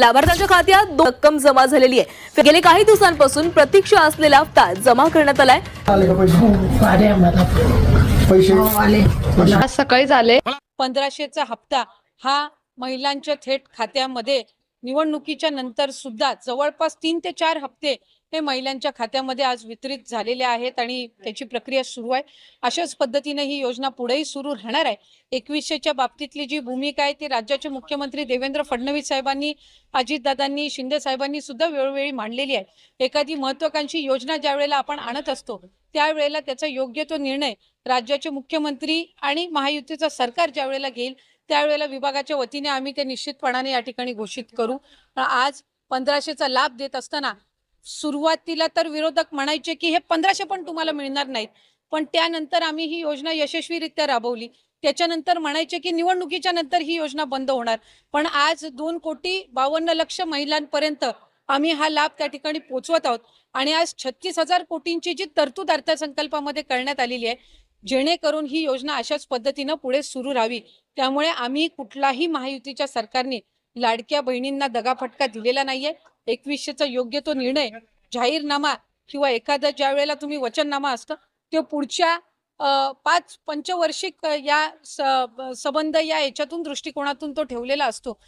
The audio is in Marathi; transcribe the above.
लाभार्थ्यांच्या खात्यात दोन रक्कम जमा झालेली आहे. गेले काही दिवसांपासून प्रतीक्षा असलेला हप्ता जमा करण्यात आलाय. हो आज सकाळीच आले पंधराशेचा हप्ता हा महिलांच्या थेट खात्यामध्ये निवडणुकीच्या नंतर सुद्धा जवळपास तीन ते चार हप्ते हे महिलांच्या खात्यामध्ये आज वितरित झालेले आहेत आणि त्याची प्रक्रिया सुरू आहे. अशाच पद्धतीने ही योजना पुढेही सुरू राहणार आहे. एकवीसशेच्या बाबतीतली जी भूमिका आहे ती राज्याचे मुख्यमंत्री देवेंद्र फडणवीस साहेबांनी अजितदादांनी शिंदे साहेबांनी सुद्धा वेळोवेळी मांडलेली आहे. एखादी महत्वाकांक्षी योजना ज्या वेळेला आपण आणत असतो त्यावेळेला त्याचा योग्य तो निर्णय राज्याचे मुख्यमंत्री आणि महायुतीचं सरकार ज्या वेळेला घेईल त्यावेळेला विभागाच्या वतीने आम्ही ते निश्चितपणाने या ठिकाणी घोषित करू. आज पंधराशेचा लाभ देत असताना सुरुवातीला तर विरोधक म्हणायचे की हे पंधराशे पण तुम्हाला मिळणार नाहीत. पण त्यानंतर आम्ही ही योजना यशस्वीरित्या राबवली. त्याच्यानंतर म्हणायचे की निवडणुकीच्या नंतर ही योजना बंद होणार. पण आज दोन कोटी बावन्न लक्ष महिलांपर्यंत आम्ही हा लाभ त्या ठिकाणी पोहोचवत आहोत. आणि आज छत्तीस हजार कोटींची जी तरतूद अर्थसंकल्पामध्ये करण्यात आलेली आहे जेणेकरून ही योजना अशाच पद्धतीनं पुढे सुरू राहावी. त्यामुळे आम्ही कुठलाही महायुतीच्या सरकारने लाडक्या बहिणींना दगाफटका दिलेला नाहीये. एकवीसशेचा योग्य तो निर्णय जाहीरनामा किंवा एखादा ज्या वेळेला तुम्ही वचननामा असतं तो पुढच्या पाच पंचवर्षिक या संबंध या याच्यातून दृष्टिकोनातून तो ठेवलेला असतो.